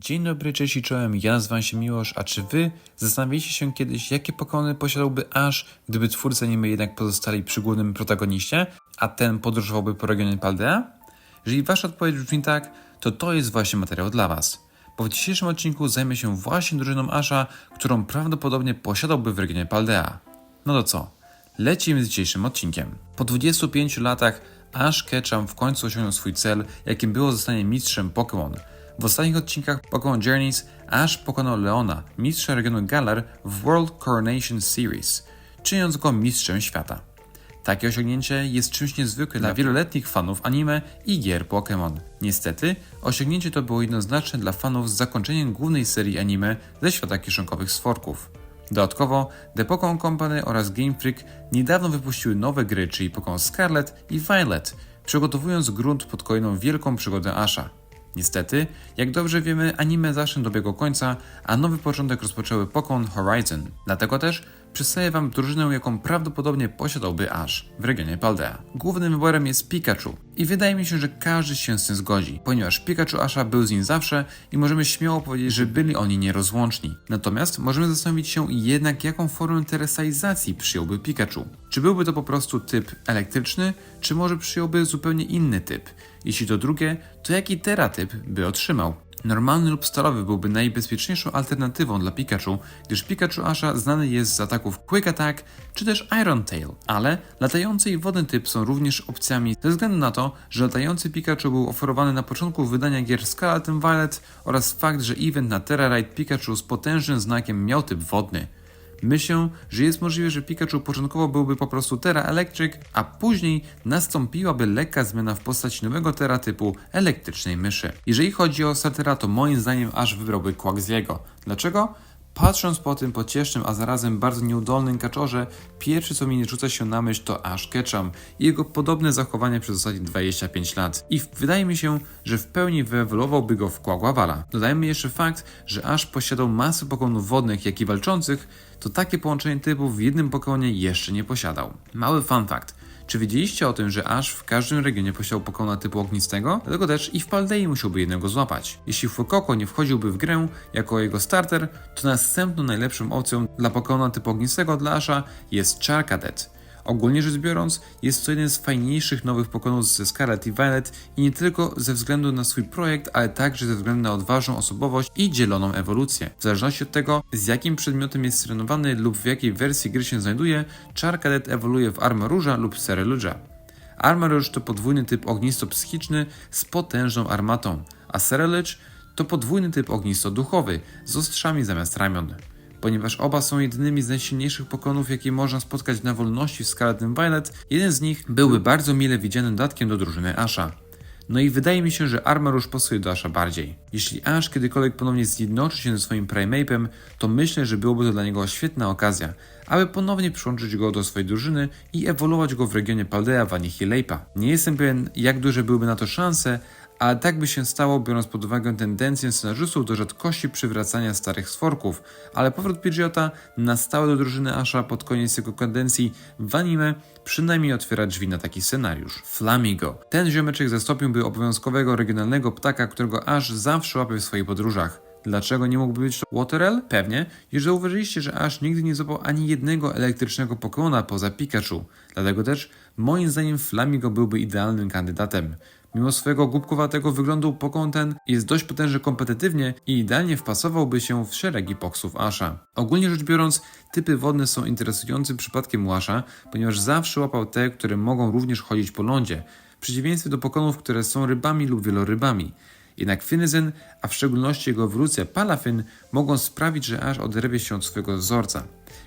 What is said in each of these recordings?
Dzień dobry, cześć i czołem, ja nazywam się Miłosz, a czy wy zastanawialiście się kiedyś, jakie pokony posiadałby Ash, gdyby twórcy anime jednak pozostali przy głównym protagoniście, a ten podróżowałby po regionie Paldea? Jeżeli wasza odpowiedź brzmi tak, to to jest właśnie materiał dla was. Bo w dzisiejszym odcinku zajmę się właśnie drużyną Asha, którą prawdopodobnie posiadałby w regionie Paldea. No to co? Lecimy z dzisiejszym odcinkiem. Po 25 latach Ash Ketchum w końcu osiągnął swój cel, jakim było zostanie mistrzem Pokémon. W ostatnich odcinkach Pokémon Journeys Ash pokonał Leona, mistrza regionu Galar w World Coronation Series, czyniąc go mistrzem świata. Takie osiągnięcie jest czymś niezwykłym dla wieloletnich fanów anime i gier Pokémon. Niestety, osiągnięcie to było jednoznaczne dla fanów z zakończeniem głównej serii anime ze świata kieszonkowych stworków. Dodatkowo, The Pokémon Company oraz Game Freak niedawno wypuściły nowe gry, czyli Pokémon Scarlet i Violet, przygotowując grunt pod kolejną wielką przygodę Asha. Niestety, jak dobrze wiemy, anime zawsze dobiegło końca, a nowy początek rozpoczęły Pokémon Horizon. Dlatego też przedstawię Wam drużynę, jaką prawdopodobnie posiadałby Ash w regionie Paldea. Głównym wyborem jest Pikachu i wydaje mi się, że każdy się z tym zgodzi, ponieważ Pikachu Asha był z nim zawsze i możemy śmiało powiedzieć, że byli oni nierozłączni. Natomiast możemy zastanowić się jednak, jaką formę teresalizacji przyjąłby Pikachu. Czy byłby to po prostu typ elektryczny, czy może przyjąłby zupełnie inny typ? Jeśli to drugie, to jaki teratyp by otrzymał? Normalny lub stalowy byłby najbezpieczniejszą alternatywą dla Pikachu, gdyż Pikachu Asha znany jest z ataków Quick Attack czy też Iron Tail, ale latający i wodny typ są również opcjami ze względu na to, że latający Pikachu był oferowany na początku wydania gier Scarlet and Violet oraz fakt, że event na Terra Ride Pikachu z potężnym znakiem miał typ wodny. Myślę, że jest możliwe, że Pikachu początkowo byłby po prostu Terra Electric, a później nastąpiłaby lekka zmiana w postaci nowego Terra typu elektrycznej myszy. Jeżeli chodzi o startera, to moim zdaniem aż wybrałby Quaxliego. Dlaczego? Patrząc po tym pociesznym, a zarazem bardzo nieudolnym kaczorze, pierwszy co mi rzuca się na myśl to Ash Ketchum i jego podobne zachowanie przez ostatnie 25 lat. I wydaje mi się, że w pełni wyewoluowałby go w Quaguavala. Dodajmy jeszcze fakt, że Ash posiadał masę pokonów wodnych, jak i walczących, to takie połączenie typów w jednym Pokémonie jeszcze nie posiadał. Mały fun fact. Czy wiedzieliście o tym, że Ash w każdym regionie posiadał Pokona typu ognistego? Dlatego też i w Paldei musiałby jednego złapać. Jeśli Fuecoco nie wchodziłby w grę jako jego starter, to następną najlepszą opcją dla Pokona typu ognistego dla Asha jest Charcadet. Ogólnie rzecz biorąc, jest to jeden z fajniejszych nowych pokonów ze Scarlet i Violet i nie tylko ze względu na swój projekt, ale także ze względu na odważną osobowość i dzieloną ewolucję. W zależności od tego, z jakim przedmiotem jest trenowany lub w jakiej wersji gry się znajduje, Charcadet ewoluuje w Armarouge'a lub Cereluja. Armarouge to podwójny typ ognisto-psychiczny z potężną armatą, a Cereluge to podwójny typ ognisto-duchowy z ostrzami zamiast ramion. Ponieważ oba są jedynymi z najsilniejszych pokonów, jakie można spotkać na wolności w Scarlet Violet, jeden z nich byłby bardzo mile widzianym dodatkiem do drużyny Asha. No i wydaje mi się, że Armarouge pasuje do Asha bardziej. Jeśli Ash kiedykolwiek ponownie zjednoczy się ze swoim Primeape'em, to myślę, że byłoby to dla niego świetna okazja, aby ponownie przyłączyć go do swojej drużyny i ewoluować go w regionie Paldea, Vanihileipa. Nie jestem pewien, jak duże byłyby na to szanse, ale tak by się stało, biorąc pod uwagę tendencję scenarzystów do rzadkości przywracania starych stworków, ale powrót Pidgeota na stałe do drużyny Asha pod koniec jego kadencji w anime przynajmniej otwiera drzwi na taki scenariusz. Flamigo. Ten ziomeczek zastąpiłby obowiązkowego regionalnego ptaka, którego Ash zawsze łapie w swoich podróżach. Dlaczego nie mógłby być to Waterel? Pewnie, już zauważyliście, że Ash nigdy nie złapał ani jednego elektrycznego Pokémona poza Pikachu. Dlatego też, moim zdaniem, Flamigo byłby idealnym kandydatem. Mimo swojego głupkowatego wyglądu Pokémon ten jest dość potężny kompetytywnie i idealnie wpasowałby się w szeregi poksów Asha. Ogólnie rzecz biorąc, typy wodne są interesującym przypadkiem u Asha, ponieważ zawsze łapał te, które mogą również chodzić po lądzie, w przeciwieństwie do Pokonów, które są rybami lub wielorybami. Jednak Finyzen, a w szczególności jego ewolucja Palafin, mogą sprawić, że aż oderwie się od swojego wzorca.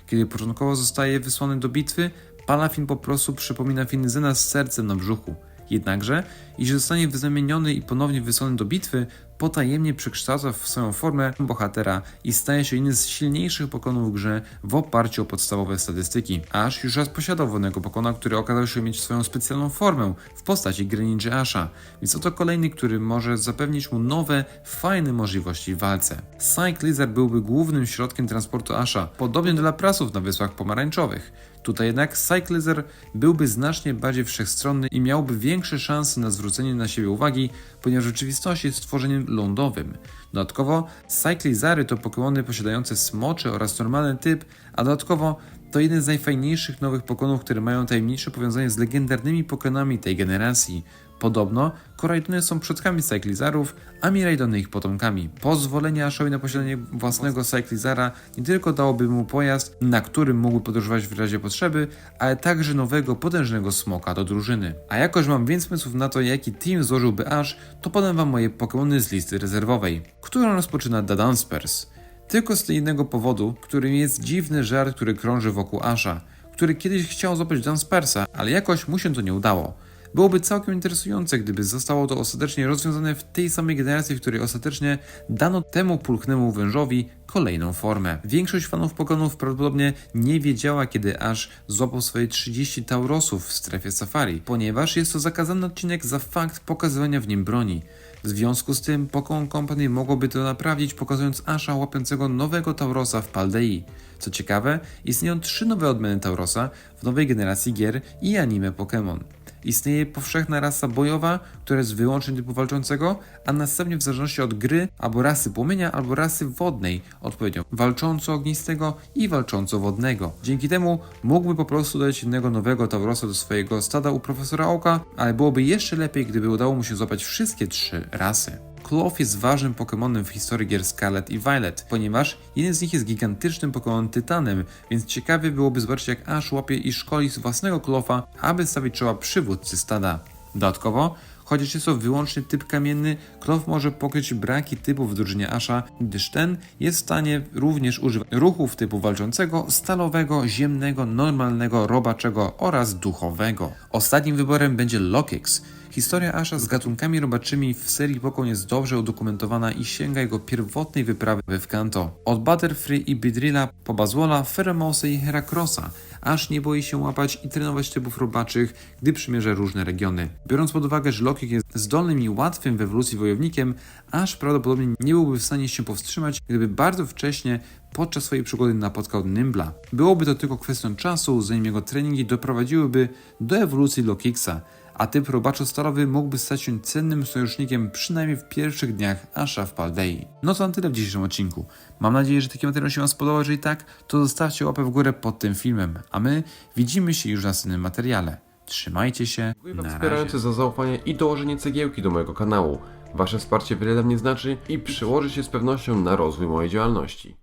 Kiedy początkowo zostaje wysłany do bitwy, Palafin po prostu przypomina Finyzena z sercem na brzuchu. Jednakże, jeśli zostanie wyzamieniony i ponownie wysłany do bitwy, potajemnie przekształca w swoją formę bohatera i staje się jednym z silniejszych pokonów w grze w oparciu o podstawowe statystyki. Ash już raz posiadał wodnego pokona, który okazał się mieć swoją specjalną formę w postaci Greninja Asha, więc oto kolejny, który może zapewnić mu nowe, fajne możliwości w walce. Psyche Lizard byłby głównym środkiem transportu Asha, podobnie do Laprasów na Wyspach Pomarańczowych. Tutaj jednak Cyclizer byłby znacznie bardziej wszechstronny i miałby większe szanse na zwrócenie na siebie uwagi, ponieważ w rzeczywistości jest stworzeniem lądowym. Dodatkowo Cyclizary to Pokémony posiadające smoczy oraz normalny typ, a dodatkowo to jeden z najfajniejszych nowych Pokémonów, które mają tajemnicze powiązanie z legendarnymi Pokémonami tej generacji. Podobno Koraidony są przodkami Cyclizarów, a Miraidony ich potomkami. Pozwolenie Ashowi na posiadanie własnego Cyclizara nie tylko dałoby mu pojazd, na którym mógłby podróżować w razie potrzeby, ale także nowego, potężnego smoka do drużyny. A jako, że mam więcej pomysłów na to, jaki team złożyłby Ash, to podam wam moje Pokémony z listy rezerwowej, którą rozpoczyna Dadanspers. Tylko z jednego powodu, którym jest dziwny żart, który krąży wokół Asha, który kiedyś chciał złapać Danspersa, ale jakoś mu się to nie udało. Byłoby całkiem interesujące, gdyby zostało to ostatecznie rozwiązane w tej samej generacji, w której ostatecznie dano temu pulchnemu wężowi kolejną formę. Większość fanów Pokémonów prawdopodobnie nie wiedziała, kiedy aż złapał swoje 30 Taurosów w strefie safari, ponieważ jest to zakazany odcinek za fakt pokazywania w nim broni. W związku z tym Pokémon Company mogłoby to naprawić, pokazując Asha łapiącego nowego Taurosa w Paldei. Co ciekawe, istnieją trzy nowe odmiany Taurosa w nowej generacji gier i anime Pokémon. Istnieje powszechna rasa bojowa, która jest wyłącznie typu walczącego, a następnie w zależności od gry albo rasy płomienia, albo rasy wodnej, odpowiednio walcząco-ognistego i walcząco-wodnego. Dzięki temu mógłby po prostu dać jednego nowego Taurosa do swojego stada u profesora Oka, ale byłoby jeszcze lepiej, gdyby udało mu się złapać wszystkie trzy rasy. Cloth jest ważnym Pokémonem w historii gier Scarlet i Violet, ponieważ jeden z nich jest gigantycznym Pokémon Tytanem, więc ciekawie byłoby zobaczyć jak Ash łapie i szkoli własnego Clotha, aby stawić czoła przywódcy stada. Dodatkowo, chociaż jest to wyłącznie typ kamienny, Cloth może pokryć braki typów w drużynie Asha, gdyż ten jest w stanie również używać ruchów typu walczącego, stalowego, ziemnego, normalnego, robaczego oraz duchowego. Ostatnim wyborem będzie Lokix, Historia Asha z gatunkami robaczymi w serii Pokémon jest dobrze udokumentowana i sięga jego pierwotnej wyprawy w Kanto. Od Butterfree i Bidrilla po Bazwola, Feromosy i Heracrossa. Ash nie boi się łapać i trenować typów robaczych, gdy przymierza różne regiony. Biorąc pod uwagę, że Lokik jest zdolnym i łatwym w ewolucji wojownikiem, Ash prawdopodobnie nie byłby w stanie się powstrzymać, gdyby bardzo wcześnie podczas swojej przygody napotkał Nimbla. Byłoby to tylko kwestią czasu, zanim jego treningi doprowadziłyby do ewolucji Lokixa a typ robaczo-stalowy mógłby stać się cennym sojusznikiem przynajmniej w pierwszych dniach Asha w Paldei. No to na tyle w dzisiejszym odcinku. Mam nadzieję, że taki materiał się Wam spodobał. Jeżeli tak, to zostawcie łapę w górę pod tym filmem, a my widzimy się już w następnym materiale. Trzymajcie się, Dziękuję na wspierający razie. za zaufanie i dołożenie cegiełki do mojego kanału. Wasze wsparcie wiele dla mnie znaczy i przełoży się z pewnością na rozwój mojej działalności.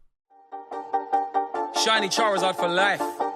Shiny Charizard for life.